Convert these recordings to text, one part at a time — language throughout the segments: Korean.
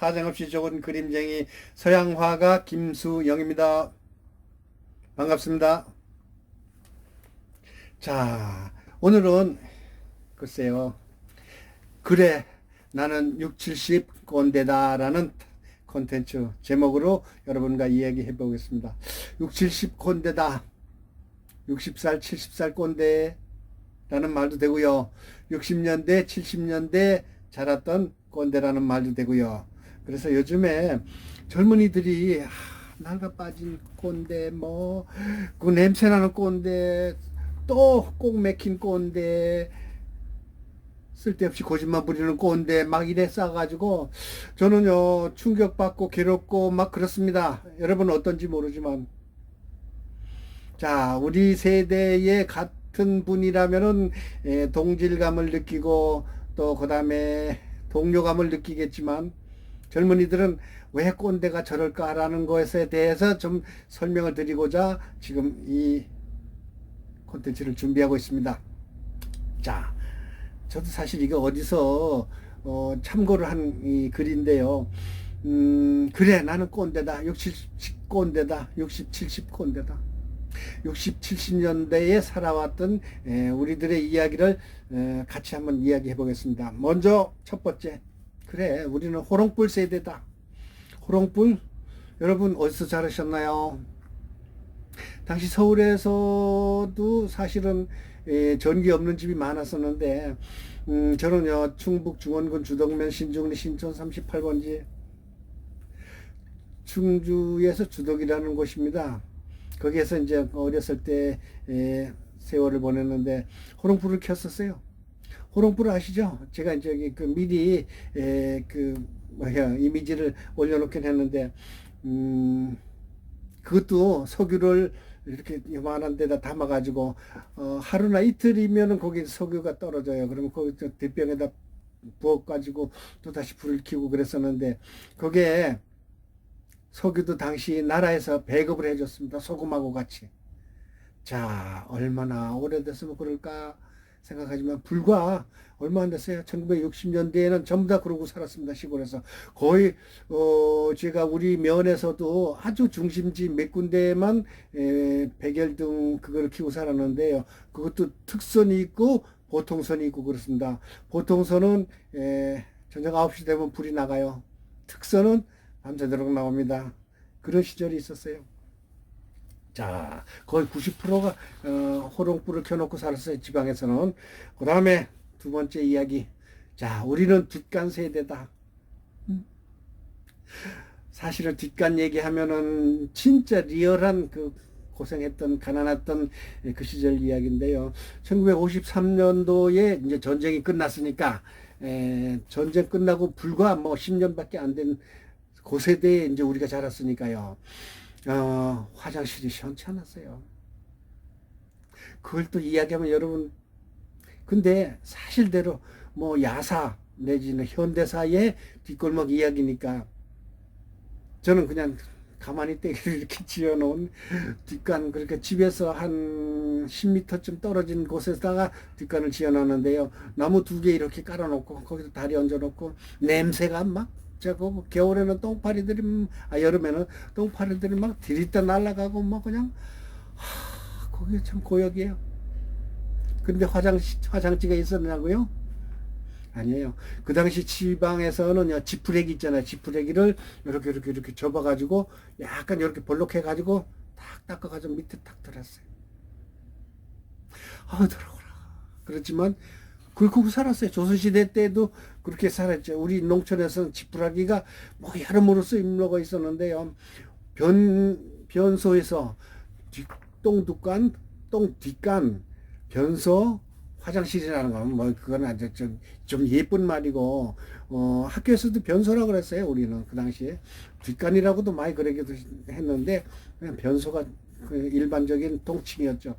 사정없이 좋은 그림쟁이 서양화가 김수영입니다. 반갑습니다. 자, 오늘은 글쎄요. 그래, 나는 6, 70 꼰대다 라는 콘텐츠 제목으로 여러분과 이야기해 보겠습니다. 6, 70 꼰대다. 60살, 70살 꼰대 라는 말도 되고요. 60년대, 70년대 자랐던 꼰대라는 말도 되고요. 그래서 요즘에 젊은이들이 아, 낡아 빠진 꼰대 뭐그 냄새 나는 꼰대 또 꼭 맥힌 꼰대 쓸데없이 거짓말 부리는 꼰대 막 이래 싸가지고 저는요 충격받고 괴롭고 막 그렇습니다. 여러분 어떤지 모르지만 자 우리 세대의 같은 분이라면은 예, 동질감을 느끼고 또 그다음에 동료감을 느끼겠지만 젊은이들은 왜 꼰대가 저럴까라는 것에 대해서 좀 설명을 드리고자 지금 이 콘텐츠를 준비하고 있습니다. 자, 저도 사실 이거 어디서 어, 참고를 한 이 글인데요. 음, 그래, 나는 꼰대다. 60, 꼰대다. 60, 70 꼰대다. 60, 70년대에 살아왔던 에, 우리들의 이야기를 에, 같이 한번 이야기해 보겠습니다. 먼저 첫 번째. 그래, 우리는 호롱불 세대다. 호롱불? 여러분 어디서 자라셨나요? 당시 서울에서도 사실은 에, 전기 없는 집이 많았었는데 음, 저는요 충북 중원군 주덕면 신중리 신촌 38번지 충주에서 주덕이라는 곳입니다. 거기에서 이제 어렸을 때 에, 세월을 보냈는데 호롱불을 켰었어요. 호롱불 아시죠? 제가 여기 그 미리 에, 그 뭐야 이미지를 올려놓긴 했는데 음, 그것도 석유를 이렇게 요만한 데다 담아가지고 어, 하루나 이틀이면은 거기 석유가 떨어져요. 그러면 거기 저 대병에다 부어가지고 또 다시 불을 켜고 그랬었는데 그게 석유도 당시 나라에서 배급을 해줬습니다. 소금하고 같이. 자, 얼마나 오래됐으면 그럴까 생각하지만 불과 얼마 안 됐어요. 1960년대에는 전부 다 그러고 살았습니다. 시골에서. 거의, 어, 제가 우리 면에서도 아주 중심지 몇 군데만, 에, 백열등 그거를 키고 살았는데요. 그것도 특선이 있고, 보통선이 있고 그렇습니다. 보통선은, 에, 저녁 9시 되면 불이 나가요. 특선은 밤새도록 나옵니다. 그런 시절이 있었어요. 자, 거의 90%가 어, 호롱불을 켜놓고 살았어요. 지방에서는. 그 다음에 두 번째 이야기. 자, 우리는 뒷간 세대다. 음. 사실은 뒷간 얘기하면은 진짜 리얼한 그 고생했던 가난했던 그 시절 이야기인데요. 1953년도에 이제 전쟁이 끝났으니까 에, 전쟁 끝나고 불과 뭐 10년밖에 안 된 고세대에 이제 우리가 자랐으니까요. 어, 화장실이 시원치 않았어요. 그걸 또 이야기하면 여러분, 근데 사실대로 뭐 야사 내지는 현대사의 뒷골목 이야기니까 저는 그냥 가만히 떼기를 이렇게 지어놓은 뒷간 그렇게 집에서 한 10m쯤 떨어진 곳에다가 뒷간을 지어놨는데요. 나무 두 개 이렇게 깔아놓고 거기서 다리 얹어놓고 냄새가 막 저거 겨울에는 똥파리들이 아 여름에는 똥파리들이 막 들이다 날아가고 막 그냥 하, 거기 참 고역이에요. 근데 화장 화장지가 있었냐고요? 아니에요. 그 당시 지방에서는요 지푸레기 있잖아요. 지푸레기를 이렇게 이렇게 이렇게 접어가지고 약간 이렇게 볼록해가지고 탁 닦아가지고 밑에 탁 들었어요. 아 더러워라. 그렇지만 그렇게 살았어요. 조선시대 때도 그렇게 살았죠. 우리 농촌에서는 지푸라기가 뭐 여러모로 쓰임로가 있었는데요. 변, 변소에서 똥두간, 똥뒷간, 변소, 화장실이라는 건 뭐 그건 아주 좀, 좀 예쁜 말이고 어 학교에서도 변소라고 그랬어요 우리는 그 당시에 뒷간이라고도 많이 그러기도 했는데 그냥 변소가 그 일반적인 통칭이었죠.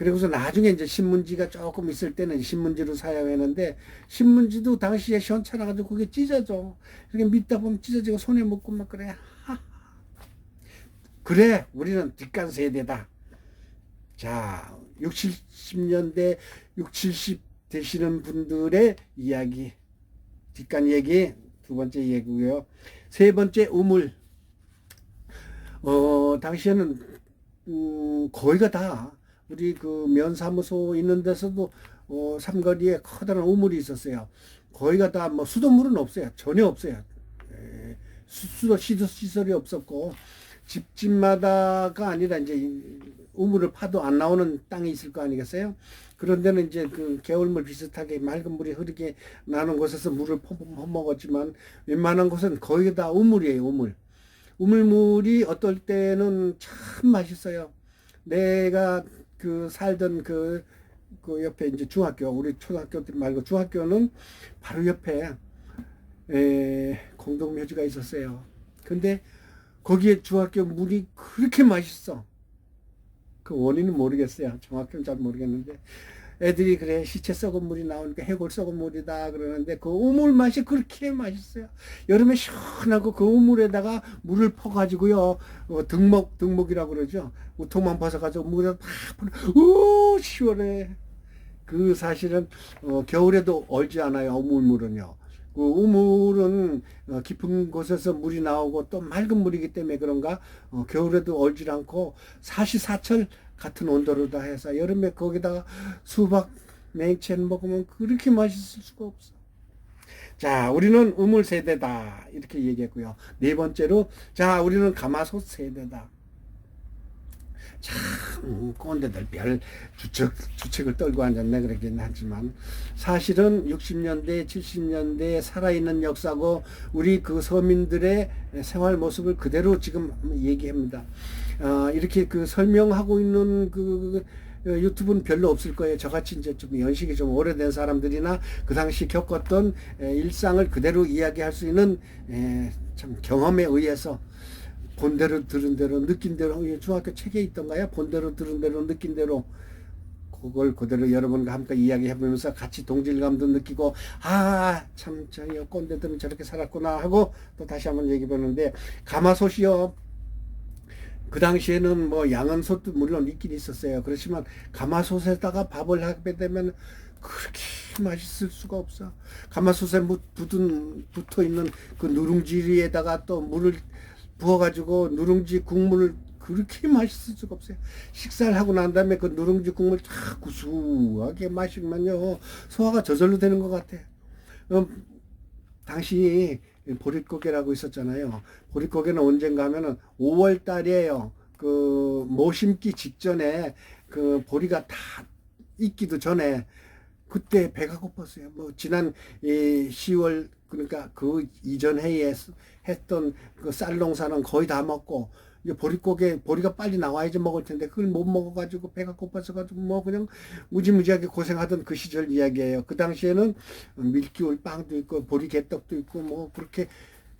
그리고서 나중에 이제 신문지가 조금 있을 때는 신문지로 사용했는데 신문지도 당시에 시원찮아가지고 그게 찢어져. 이렇게 믿다 보면 찢어지고 손에 묻고 막 그래. 그래 우리는 뒷간 세대다. 자 60, 70년대 6, 70 되시는 분들의 이야기 뒷간 얘기 두 번째 얘기고요. 세 번째 우물. 어 당시에는 음, 거의가 다 우리 그 면사무소 있는 데서도 어, 삼거리에 커다란 우물이 있었어요. 거의가 다 뭐 수돗물은 없어요. 전혀 없어요. 에, 수- 수도 시설이 없었고 집집마다가 아니라 이제 이 우물을 파도 안 나오는 땅이 있을 거 아니겠어요? 그런 데는 이제 그 개울물 비슷하게 맑은 물이 흐르게 나는 곳에서 물을 퍼먹었지만 웬만한 곳은 거의 다 우물이에요, 우물. 우물물이 어떨 때는 참 맛있어요. 내가 그 살던 그, 그 옆에 이제 중학교, 우리 초등학교 때 말고 중학교는 바로 옆에 에, 공동묘지가 있었어요. 근데 거기에 중학교 물이 그렇게 맛있어. 그 원인은 모르겠어요. 정확히는 잘 모르겠는데. 애들이 그래 시체 썩은 물이 나오니까 해골 썩은 물이다 그러는데 그 우물 맛이 그렇게 맛있어요. 여름에 시원하고 그 우물에다가 물을 퍼가지고요 어, 등목 등목이라고 그러죠. 우통만 벗어가지고 물에 팍 뿌려 우 시원해. 그 사실은 어, 겨울에도 얼지 않아요. 우물물은요. 그 우물은 어, 깊은 곳에서 물이 나오고 또 맑은 물이기 때문에 그런가 어, 겨울에도 얼질 않고 사시사철 같은 온도로 다 해서 여름에 거기다가 수박 냉채를 먹으면 그렇게 맛있을 수가 없어. 자, 우리는 우물 세대다 이렇게 얘기했고요. 네 번째로 자, 우리는 가마솥 세대다. 참 꼰대들 별 주책, 주책을 떨고 앉았네 그러긴 하지만 사실은 60년대 70년대 살아있는 역사고 우리 그 서민들의 생활 모습을 그대로 지금 얘기합니다 어, 이렇게 그 설명하고 있는 그 유튜브는 별로 없을 거예요. 저같이 이제 좀 연식이 좀 오래된 사람들이나 그 당시 겪었던 에, 일상을 그대로 이야기할 수 있는 에, 참 경험에 의해서 본 대로 들은 대로 느낀 대로 이 중학교 책에 있던가요? 본 대로 들은 대로 느낀 대로. 그걸 그대로 여러분과 함께 이야기해 보면서 같이 동질감도 느끼고 아참 저 꼰대들은 저렇게 살았구나 하고 또 다시 한번 얘기해 보는데 가마솥이요. 그 당시에는 뭐 양은솥도 물론 있긴 있었어요. 그렇지만 가마솥에다가 밥을 하게 되면 그렇게 맛있을 수가 없어. 가마솥에 무- 붙은 붙어 있는 그 누룽지에다가 또 물을 부어가지고 누룽지 국물을 그렇게 맛있을 수가 없어요. 식사를 하고 난 다음에 그 누룽지 국물 쫙 구수하게 마시면요 소화가 저절로 되는 것 같아. 음, 당시 보릿고개라고 있었잖아요. 보릿고개는 언젠가 하면은 5월 달이에요. 그 모심기 직전에 그 보리가 다 익기도 전에 그때 배가 고팠어요. 뭐 지난 이 10월 그러니까 그 이전 해에 했던 그 쌀 농사는 거의 다 먹고 이제 보릿고개 보리가 빨리 나와야지 먹을 텐데 그걸 못 먹어가지고 배가 고파서 가지고 뭐 그냥 무지무지하게 고생하던 그 시절 이야기예요. 그 당시에는 밀기울 빵도 있고 보리 개떡도 있고 뭐 그렇게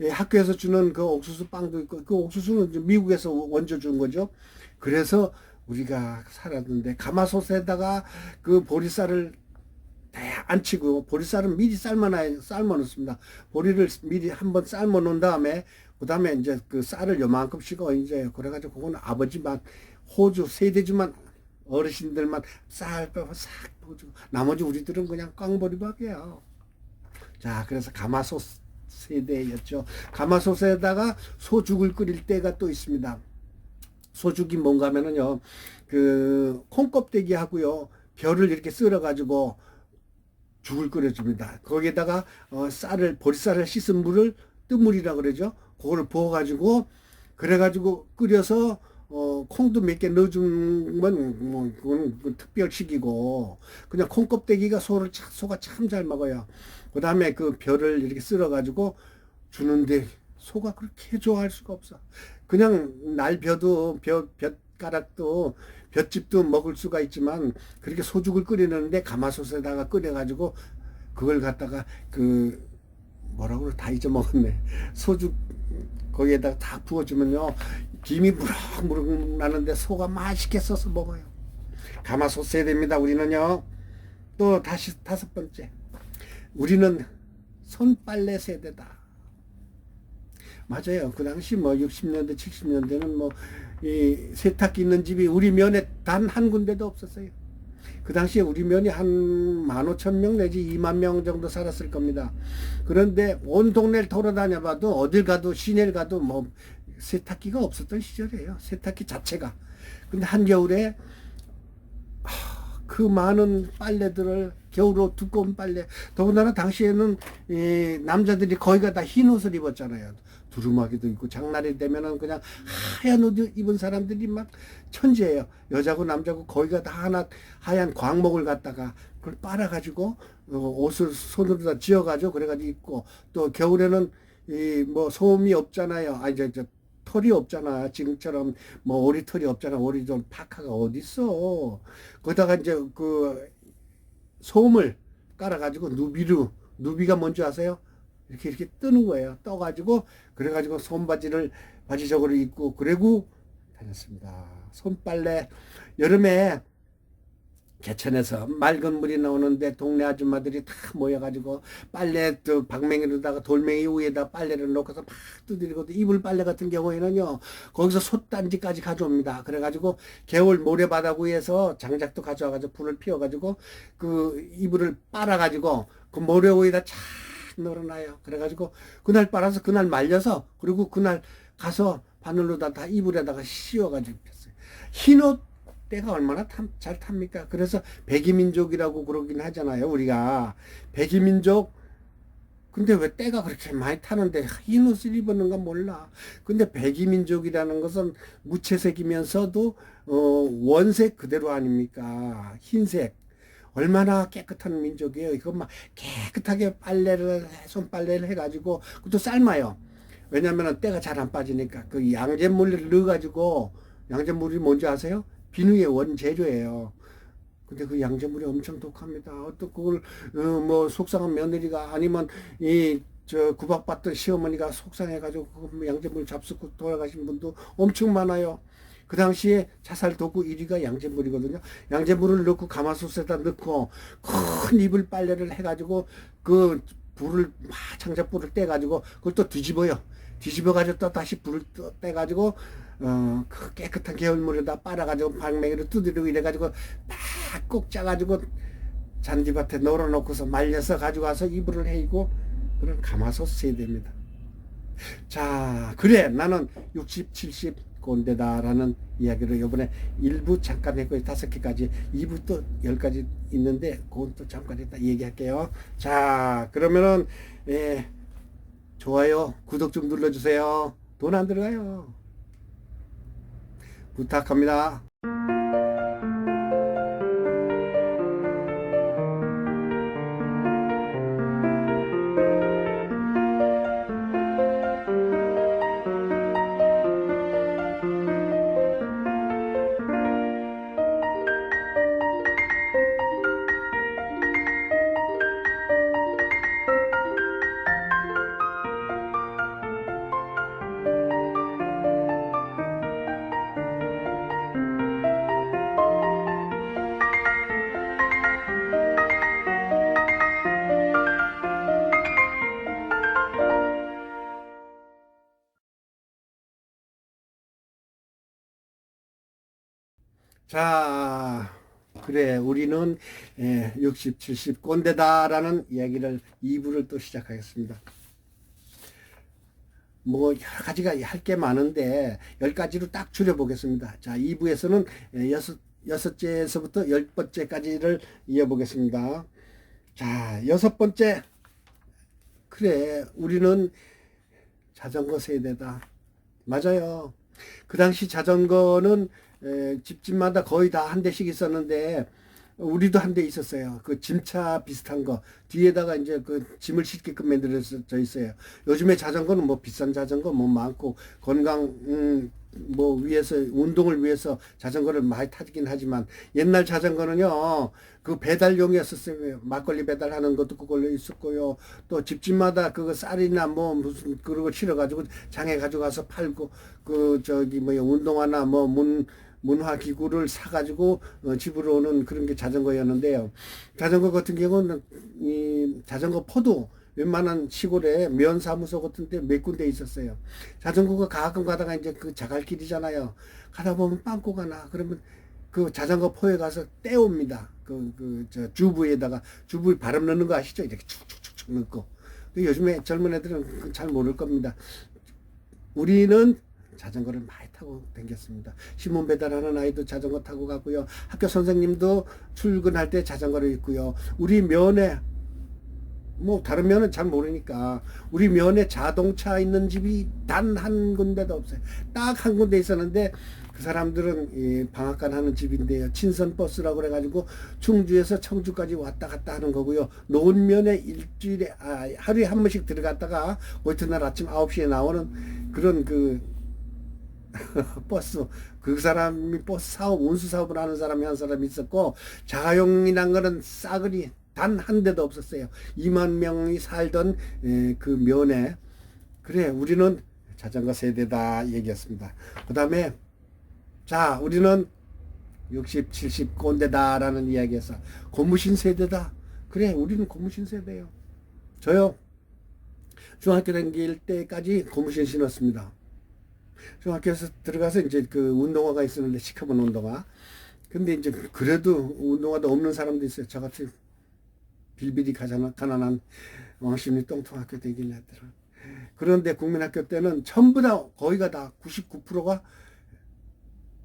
예, 학교에서 주는 그 옥수수 빵도 있고 그 옥수수는 미국에서 원조 준 거죠. 그래서 우리가 살았는데 가마솥에다가 그 보리쌀을 안 치고 보리쌀은 미리 삶아놔 삶아 놓습니다. 보리를 미리 한번 삶아 놓은 다음에 그 다음에 이제 그 쌀을 요만큼 씩어 이제 그래가지고 그거는 아버지만 호주 세대주만 어르신들만 쌀 빼고 싹 퍼주고 나머지 우리들은 그냥 깡보리밥이야. 자 그래서 가마솥 세대였죠. 가마솥에다가 소죽을 끓일 때가 또 있습니다. 소죽이 뭔가 하면은요 그 콩껍데기 하고요 벼를 이렇게 썰어 가지고 죽을 끓여줍니다. 거기에다가 어, 쌀을 보리쌀을 씻은 물을 뜨물이라 그러죠. 그거를 부어가지고 그래가지고 끓여서 어, 콩도 몇 개 넣어주면 뭐 그건 그 특별식이고 그냥 콩 껍데기가 소를 참, 소가 참 잘 먹어요. 그 다음에 그 벼를 이렇게 썰어가지고 주는데 소가 그렇게 좋아할 수가 없어. 그냥 날 벼도 벼 벼 가락도 볏집도 먹을 수가 있지만 그렇게 소죽을 끓이는데 가마솥에다가 끓여가지고 그걸 갖다가 그 뭐라고 다 잊어먹었네. 소죽 거기에다가 다 부어주면요. 김이 무럭무럭 나는데 소가 맛있게 써서 먹어요. 가마솥 세대입니다 우리는요. 또 다시 다섯 번째. 우리는 손빨래 세대다 맞아요. 그 당시 뭐 60년대, 70년대는 뭐 이 세탁기 있는 집이 우리 면에 단 한 군데도 없었어요. 그 당시에 우리 면이 한 15,000명 내지 2만 명 정도 살았을 겁니다. 그런데 온 동네를 돌아다녀 봐도 어딜 가도 시내를 가도 뭐 세탁기가 없었던 시절이에요. 세탁기 자체가. 근데 한겨울에 하, 그 많은 빨래들을 겨울옷 두꺼운 빨래 더군다나 당시에는 이 남자들이 거의가 다 흰 옷을 입었잖아요. 두루마기도 있고 장날이 되면은 그냥 하얀 옷 입은 사람들이 막 천재예요. 여자고 남자고 거의가 다 하나 하얀 광목을 갖다가 그걸 빨아가지고 어, 옷을 손으로 다 지어가지고 그래가지고 입고 또 겨울에는 이 뭐 소음이 없잖아요. 아니 저, 저 털이 없잖아. 지금처럼 뭐 오리 털이 없잖아. 오리털 파카가 어디 있어? 거기다가 이제 그 소음을 깔아가지고 누비루 누비가 뭔지 아세요? 이렇게 이렇게 뜨는 거예요. 떠가지고 그래가지고 손바지를 바지적으로 입고 그리고 다녔습니다. 손빨래 여름에 개천에서 맑은 물이 나오는데 동네 아줌마들이 다 모여가지고 빨래 또 방맹이로다가 돌멩이 위에다 빨래를 놓고서 막 두드리고 이불 빨래 같은 경우에는요 거기서 솥단지까지 가져옵니다. 그래가지고 개울 모래바닥 위에서 장작도 가져와가지고 불을 피워가지고 그 이불을 빨아가지고 그 모래 위에다 착 널어놔요. 그래가지고 그날 빨아서 그날 말려서 그리고 그날 가서 바늘로다 다 이불에다가 씌워가지고 폈어요. 흰옷 때가 얼마나 탐, 잘 탑니까? 그래서 백이민족이라고 그러긴 하잖아요. 우리가 백이민족 근데 왜 때가 그렇게 많이 타는데 흰 옷을 입었는가 몰라. 근데 백이민족이라는 것은 무채색이면서도 어, 원색 그대로 아닙니까? 흰색. 얼마나 깨끗한 민족이에요. 이거 막 깨끗하게 빨래를 해, 손빨래를 해가지고 그것도 삶아요. 왜냐면은 때가 잘 안 빠지니까 그 양잿물을 넣어가지고 양잿물이 뭔지 아세요? 비누의 원재료예요. 근데 그 양잿물이 엄청 독합니다. 어떤 그걸 어, 뭐 속상한 며느리가 아니면 이 저 구박받던 시어머니가 속상해가지고 그 양잿물 잡수고 돌아가신 분도 엄청 많아요. 그 당시에 자살 도구 1위가 양잿물이거든요. 양잿물을 넣고 가마솥에다 넣고 큰 이불 빨래를 해가지고 그 불을 막 장작불을 떼가지고 그걸 또 뒤집어요. 뒤집어가지고 또 다시 불을 또 떼가지고 어, 그 깨끗한 개울물에다 빨아가지고 방맹이로 두드리고 이래가지고 팍꼭 짜가지고 잔디밭에 널어놓고서 말려서 와서 이불을 해이고 그런 가마솥 세대입니다. 자, 그래 나는 60, 70 꼰대다라는 이야기를 이번에 일부 잠깐 했고 다섯 개까지 2부 또 10가지 있는데 그건 또 잠깐 이따 얘기할게요. 자, 그러면은 예, 좋아요, 구독 좀 눌러주세요. 돈 안 들어가요. 부탁합니다. 자, 그래, 우리는 예, 60, 70 꼰대다라는 이야기를 2부를 또 시작하겠습니다. 뭐 여러 가지가 할 게 많은데 열 가지로 딱 줄여보겠습니다. 자, 2부에서는 예, 여섯 여섯째에서부터 열 번째까지를 이어보겠습니다. 자, 여섯 번째. 그래, 우리는 자전거 세대다. 맞아요. 그 당시 자전거는 에, 집집마다 거의 다 한 대씩 있었는데 우리도 한 대 있었어요. 그 짐차 비슷한 거 뒤에다가 이제 그 짐을 싣게끔 만들어져 있어요. 요즘에 자전거는 뭐 비싼 자전거 뭐 많고 건강 음, 뭐 위해서 운동을 위해서 자전거를 많이 타긴 하지만 옛날 자전거는요 그 배달용이었었어요. 막걸리 배달하는 것도 그걸로 있었고요. 또 집집마다 그거 쌀이나 뭐 무슨 그런 거 실어가지고 장에 가져가서 팔고 그 저기 뭐 운동화나 뭐문 문화 기구를 사가지고 어, 집으로 오는 그런 게 자전거였는데요. 자전거 같은 경우는 이 자전거 포도 웬만한 시골에 면사무소 같은 데 몇 군데 있었어요. 자전거가 가끔 가다가 이제 그 자갈길이잖아요. 가다 보면 빵꾸가 나. 그러면 그 자전거 포에 가서 떼옵니다. 그, 그, 저, 주부에다가, 주부 바람 넣는 거 아시죠? 이렇게 축축축축 넣고. 그 요즘에 젊은 애들은 그잘 모를 겁니다. 우리는 자전거를 많이 타고 다녔습니다. 신문 배달하는 아이도 자전거 타고 가고요. 학교 선생님도 출근할 때 자전거를 있고요. 우리 면에 뭐 다른 면은 잘 모르니까 우리 면에 자동차 있는 집이 단 한 군데도 없어요. 딱 한 군데 있었는데 그 사람들은 이 방앗간 하는 집인데요. 친선 버스라고 그래가지고 충주에서 청주까지 왔다 갔다 하는 거고요. 노은면에 일주일에 아, 하루에 한 번씩 들어갔다가 이튿날 아침 9시에 나오는 그런 그 버스 그 사람이 버스 사업 운수 사업을 하는 사람이 한 사람이 있었고 자가용이란 거는 싸그리 단 한 대도 없었어요. 2만 명이 살던 에, 그 면에 그래 우리는 자전거 세대다 얘기했습니다. 그 다음에 자 우리는 60, 70 꼰대다라는 이야기에서 고무신 세대다. 그래 우리는 고무신 세대예요. 저요 중학교 다닐 때까지 고무신 신었습니다. 중학교에서 들어가서 이제 그 운동화가 있었는데 시커먼 운동화. 근데 이제 그래도 운동화도 없는 사람도 있어요. 저같이 빌빌이 가자나 가난한 왕십리 똥통학교 되긴 했더라. 그런데 국민학교 때는 전부 다 거의가 다 99%가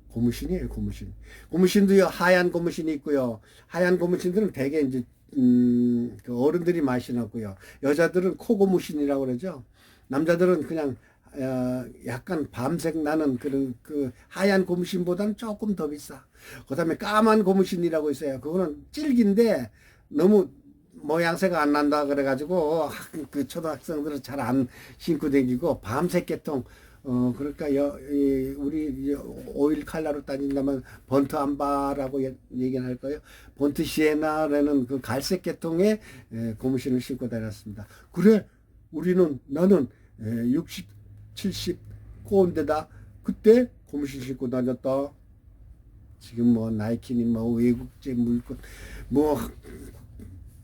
고무신이에요, 고무신. 고무신도요, 하얀 고무신이 있고요. 하얀 고무신들은 대개 이제, 음, 그 어른들이 많이 신었고요. 여자들은 코 고무신이라고 그러죠. 남자들은 그냥, 어, 약간 밤색 나는 그런 그 하얀 고무신보다는 조금 더 비싸. 그 다음에 까만 고무신이라고 있어요. 그거는 질긴데 너무 모양새가 안 난다 그래가지고 그 초등학생들은 잘 안 신고 다니고 밤색 계통 어 그러니까 여, 이, 우리 이 오일 칼라로 따진다면 번트 암바라고 얘- 얘기는 할 거예요. 번트 시에나라는 그 갈색 계통의 에, 고무신을 신고 다녔습니다. 그래 우리는 나는 에, 60, 70 꼬운데다 그때 고무신 신고 다녔다. 지금 뭐 나이키니 뭐 외국제 물건 뭐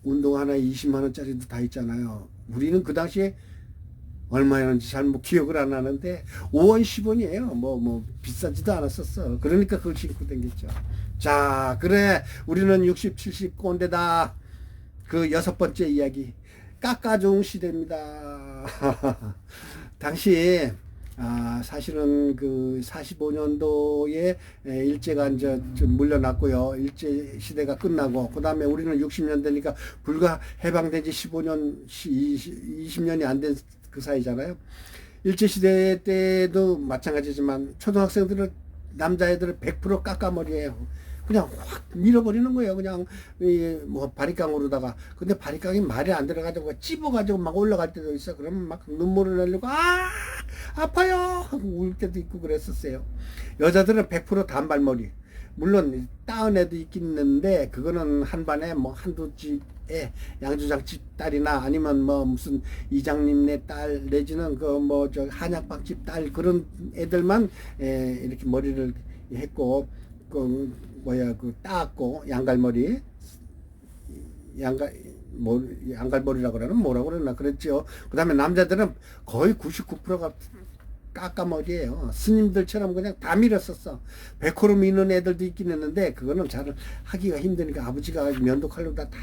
운동 하나 20만 원짜리도 다 있잖아요. 우리는 그 당시에 얼마였는지 잘 뭐 기억을 안 나는데 5원 10원이에요. 뭐뭐 비싸지도 않았었어. 그러니까 그걸 신고 댕겼죠. 자, 그래 우리는 60, 70 꼰대다. 그 여섯 번째 이야기 깎아종 시대입니다. 당시 아, 사실은 그 45년도에 일제가 이제 좀 물려났고요. 일제 시대가 끝나고, 그 다음에 우리는 60년 되니까 불과 해방된 지 15년, 20 년이 안 된 그 사이잖아요. 일제 시대 때도 마찬가지지만 초등학생들은 남자애들을 100% 깎아머리예요. 그냥 확 밀어버리는 거예요. 그냥 이뭐 바리깡으로다가 근데 바리깡이 말이 안 들어가지고 찝어가지고 막 올라갈 때도 있어. 그러면 막 눈물을 흘리고 아 아파요 하고 울 때도 있고 그랬었어요. 여자들은 100% 단발머리. 물론 따은 애도 있긴 있는데 그거는 한 반에 뭐 한두 집에 양주장 집 딸이나 아니면 뭐 무슨 이장님네 딸 내지는 그 뭐 저 한약박 집딸 그런 애들만 에, 이렇게 머리를 했고 그 뭐야 그 따았고 양갈머리 양갈 뭐 양갈머리라고 그러나 뭐라고 그러나 그랬죠. 그다음에 남자들은 거의 99%가 까까머리예요. 스님들처럼 그냥 다 밀었었어. 백호로 미는 애들도 있긴 했는데 그거는 잘 하기가 힘드니까 아버지가 면도칼로 다, 다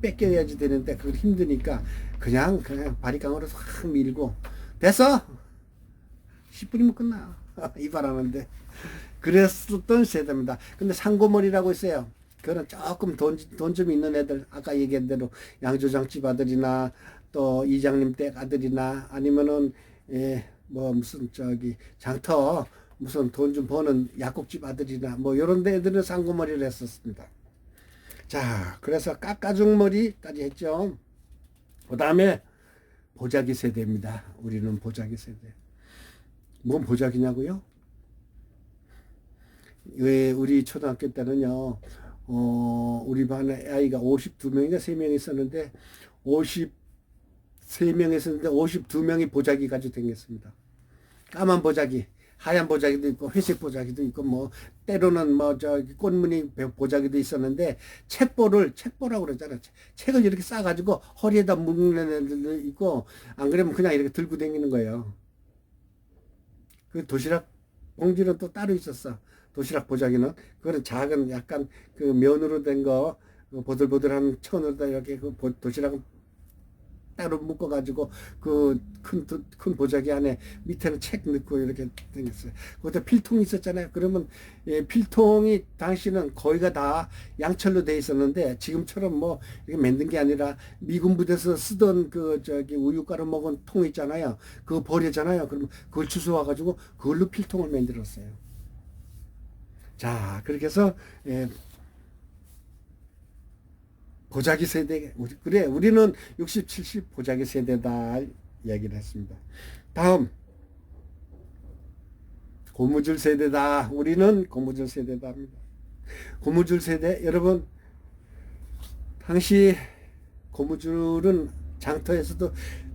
뺏겨야지 되는데 그걸 힘드니까 그냥 그냥 바리깡으로 확 밀고 됐어. 10분이면 끝나. 이발하는데. 그랬었던 세대입니다. 근데 상고머리라고 있어요. 그거는 조금 돈, 돈 좀 있는 애들, 아까 얘기한 대로 양조장집 아들이나 또 이장님 댁 아들이나 아니면은, 예, 뭐 무슨 저기 장터 무슨 돈 좀 버는 약국집 아들이나 뭐 요런 데들은 상고머리를 했었습니다. 자, 그래서 깎아중머리까지 했죠. 그 다음에 보자기 세대입니다. 우리는 보자기 세대. 뭔 보자기냐고요? 왜 우리 초등학교 때는요, 어, 우리 반에 아이가 52명인가 3명 있었는데, 53명 있었는데, 52명이 보자기 가지고 다녔습니다. 까만 보자기, 하얀 보자기도 있고, 회색 보자기도 있고, 뭐, 때로는 뭐, 저기, 꽃무늬 보자기도 있었는데, 책보를, 책보라고 그러잖아. 책을 이렇게 싸가지고, 허리에다 묶는 애들도 있고, 안 그러면 그냥 이렇게 들고 다니는 거예요. 그 도시락 봉지는 또 따로 있었어. 도시락 보자기는 그거는 작은 약간 그 면으로 된 거 보들보들한 천으로다 이렇게 그 보- 도시락은 따로 묶어가지고 그큰큰 보자기 안에 밑에는 책 넣고 이렇게 생겼어요. 그것도 필통이 있었잖아요. 그러면 예, 필통이 당시는 거의가 다 양철로 돼 있었는데 지금처럼 뭐 이렇게 만든 게 아니라 미군 부대에서 쓰던 그 저기 우유가루 먹은 통 있잖아요. 그거 버리잖아요. 그러면 그걸 주워 와가지고 그걸로 필통을 만들었어요. 자 그렇게 해서 예, 보자기 세대 우리 그래 우리는 60, 70 보자기 세대다 이야기를 했습니다. 다음 고무줄 세대다. 우리는 고무줄 세대다 합니다. 고무줄 세대 여러분 당시 고무줄은 장터에서도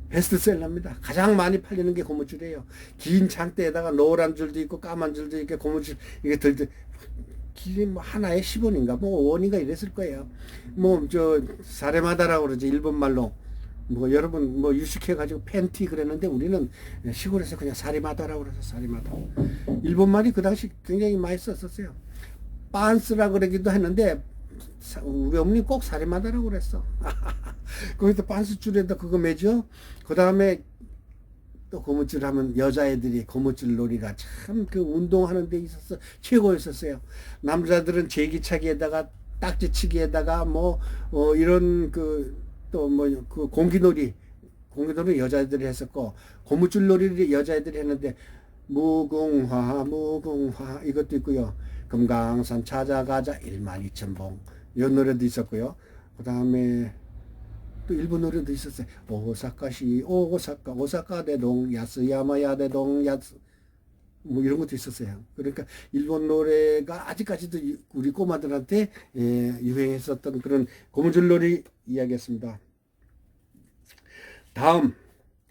베스트셀러입니다. 가장 많이 팔리는 게 고무줄이에요. 긴 장대에다가 노란 줄도 있고 까만 줄도 있고 고무줄 이게 들들 길이 뭐 하나에 10원인가 뭐 5원인가 이랬을 거예요. 뭐 저 사레마다라고 그러죠. 일본 말로. 뭐 여러분 뭐 유식해 가지고 팬티 그랬는데 우리는 시골에서 그냥 사리마다라고 그래서 사리마다. 일본 말이 그 당시 굉장히 많이 썼었어요. 빤스라 그러기도 했는데 사- 우리 어머니 꼭 사리마다라고 그랬어. 거기서 빤스 줄에다 그거 매죠. 그 다음에 또 고무줄 하면 여자애들이 고무줄 놀이가 참 그 운동하는 데 있어서 최고였었어요. 남자들은 제기차기에다가 딱지치기에다가 뭐 어, 이런 그 또 뭐 그 공기놀이 공기놀이 여자애들이 했었고 고무줄 놀이를 여자애들이 했는데 무궁화 무궁화 이것도 있고요. 금강산 찾아가자 1만 2천 봉 이런 노래도 있었고요. 그 다음에 또 일본 노래도 있었어요. 오사카시 오사카 오사카 대동 야스야마야 대동 야스 뭐 이런 것도 있었어요. 그러니까 일본 노래가 아직까지도 이- 우리 꼬마들한테 예, 유행했었던 그런 고무줄 놀이 이야기했습니다. 다음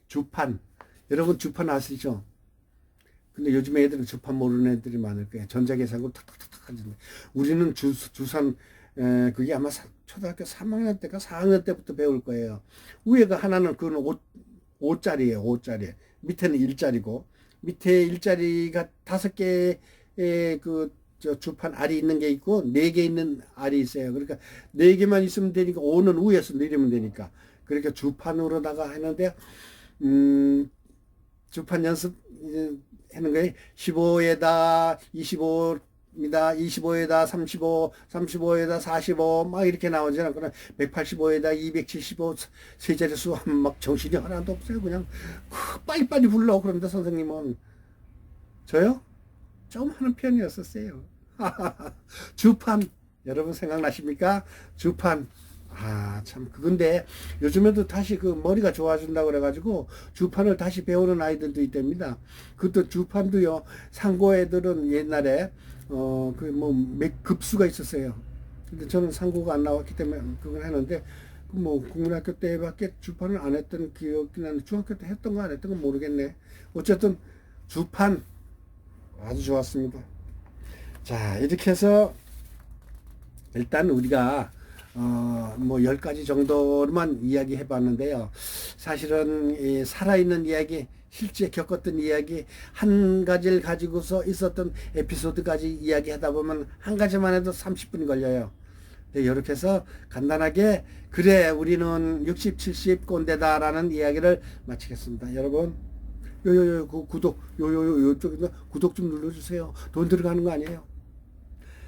주판 여러분 주판 아시죠? 근데 요즘 애들은 주판 모르는 애들이 많을 거예요. 전자계산으로 탁탁탁탁 하는데 우리는 주, 주산 에, 그게 아마 사- 초등학교 3학년 때가 4학년 때부터 배울 거예요. 위에가 하나는 그거는 5, 5짜리예요. 5짜리. 밑에는 1짜리고 밑에 일자리가 다섯 개의 그저 주판 알이 있는 게 있고 네 개 있는 알이 있어요. 그러니까 네 개만 있으면 되니까 5는 위에서 내리면 되니까 그러니까 주판으로다가 하는데 음 주판 연습 하는 거에 15에다 25 입니다. 25에다 35, 35에다 45, 막 이렇게 나오잖아. 그럼 185에다 275, 세 자릿수 막 정신이 하나도 없어요. 그냥 그 빨리빨리 불러. 그런데 선생님은 저요? 좀 하는 편이었었어요. 주판 여러분 생각나십니까? 주판 아 참 그건데 요즘에도 다시 그 머리가 좋아진다고 그래가지고 주판을 다시 배우는 아이들도 있답니다. 그것도 주판도요 상고 애들은 옛날에 어 그 뭐 급수가 있었어요. 근데 저는 상고가 안 나왔기 때문에 그걸 했는데 그뭐 국민학교 때밖에 주판을 안 했던 기억이 나는데 중학교 때 했던 거 안 했던 건 모르겠네. 어쨌든 주판 아주 좋았습니다. 자 이렇게 해서 일단 우리가 어뭐 열 가지 정도로만 이야기해 봤는데요. 사실은 이 살아있는 이야기, 실제 겪었던 이야기 한 가지를 가지고서 있었던 에피소드까지 이야기하다 보면 한 가지만 해도 30분이 걸려요. 네, 이렇게 해서 간단하게 그래 우리는 60, 70 꼰대다라는 이야기를 마치겠습니다. 여러분 요요요 그 구독 요요요 요쪽에서 구독 좀 눌러주세요. 돈 들어가는 거 아니에요.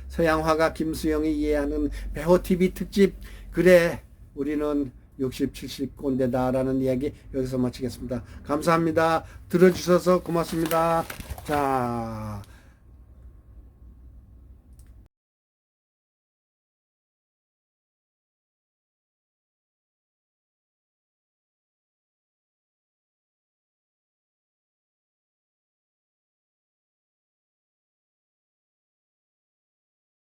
서양화가 김수영이 이해하는 배호TV 특집 그래 우리는 60, 70 꼰대다라는 이야기 여기서 마치겠습니다. 감사합니다. 들어주셔서 고맙습니다. 자